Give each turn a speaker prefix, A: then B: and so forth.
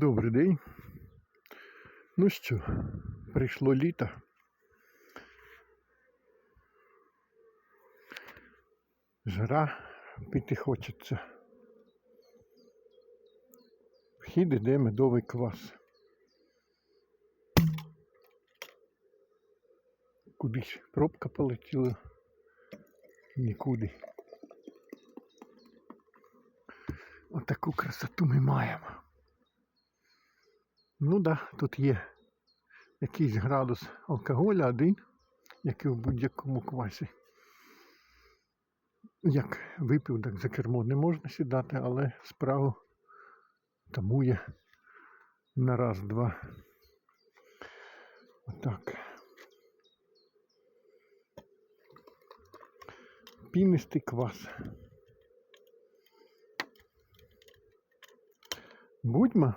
A: Добрий день. Ну що, прийшло літо. Жара пити хочеться. Вхід іде медовий квас. Кудись пробка полетіла. Нікуди. Отаку красоту ми маємо. Ну да, тут є якийсь градус алкоголя один, як і в будь-якому квасі. Як випив, так за кермо не можна сідати, але справу тамує на раз-два. Отак. Пінистий квас. Будьмо